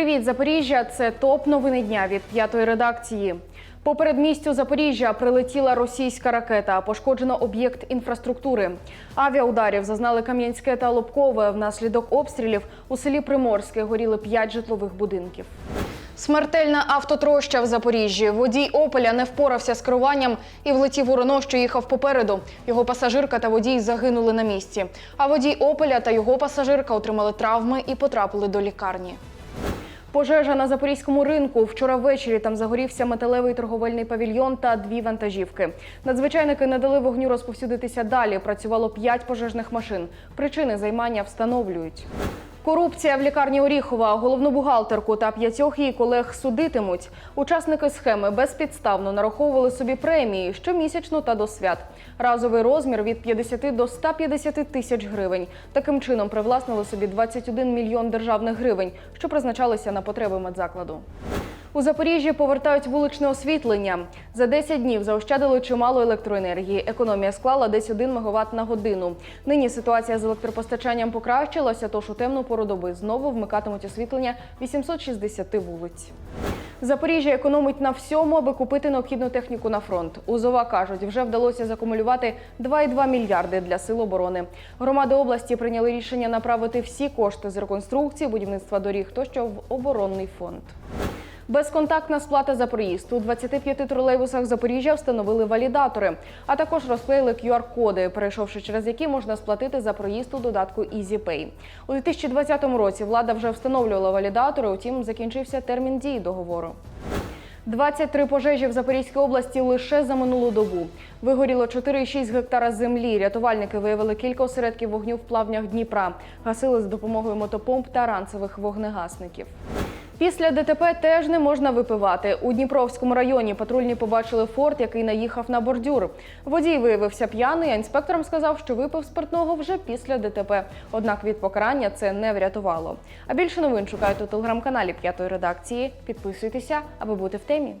Привіт, Запоріжжя! Це топ новини дня від п'ятої редакції. По передмістю Запоріжжя прилетіла російська ракета. Пошкоджено об'єкт інфраструктури. Авіаударів зазнали Кам'янське та Лобкове. Внаслідок обстрілів у селі Приморське горіли п'ять житлових будинків. Смертельна автотроща в Запоріжжі. Водій Опеля не впорався з керуванням і влетів у Рено, що їхав попереду. Його пасажирка та водій загинули на місці. А водій Опеля та його пасажирка отримали травми і потрапили до лікарні. Пожежа на запорізькому ринку. Вчора ввечері там загорівся металевий торговельний павільйон та дві вантажівки. Надзвичайники не дали вогню розповсюдитися далі. Працювало п'ять пожежних машин. Причини займання встановлюють. Корупція в лікарні Оріхова, головну бухгалтерку та п'ятьох її колег судитимуть. Учасники схеми безпідставно нараховували собі премії щомісячно та до свят. Разовий розмір від 50 до 150 тисяч гривень. Таким чином привласнили собі 21 мільйон державних гривень, що призначалися на потреби медзакладу. У Запоріжжі повертають вуличне освітлення. За 10 днів заощадили чимало електроенергії. Економія склала десь 1 МВт на годину. Нині ситуація з електропостачанням покращилася, тож у темну пору доби знову вмикатимуть освітлення 860 вулиць. Запоріжжя економить на всьому, аби купити необхідну техніку на фронт. Узова кажуть, вже вдалося закумулювати 2,2 мільярди для сил оборони. Громади області прийняли рішення направити всі кошти з реконструкції, будівництва доріг тощо в оборонний фонд. Безконтактна сплата за проїзд. У 25 тролейбусах Запоріжжя встановили валідатори, а також розклеїли QR-коди, перейшовши через які можна сплатити за проїзд у додатку EasyPay. У 2020 році влада вже встановлювала валідатори, утім закінчився термін дії договору. 23 пожежі в Запорізькій області лише за минулу добу. Вигоріло 4,6 гектара землі. Рятувальники виявили кілька осередків вогню в плавнях Дніпра. Гасили з допомогою мотопомп та ранцевих вогнегасників. Після ДТП теж не можна випивати. У Дніпровському районі патрульні побачили форт, який наїхав на бордюр. Водій виявився п'яний, а інспекторам сказав, що випив спиртного вже після ДТП. Однак від покарання це не врятувало. А більше новин шукайте у телеграм-каналі п'ятої редакції. Підписуйтеся, аби бути в темі.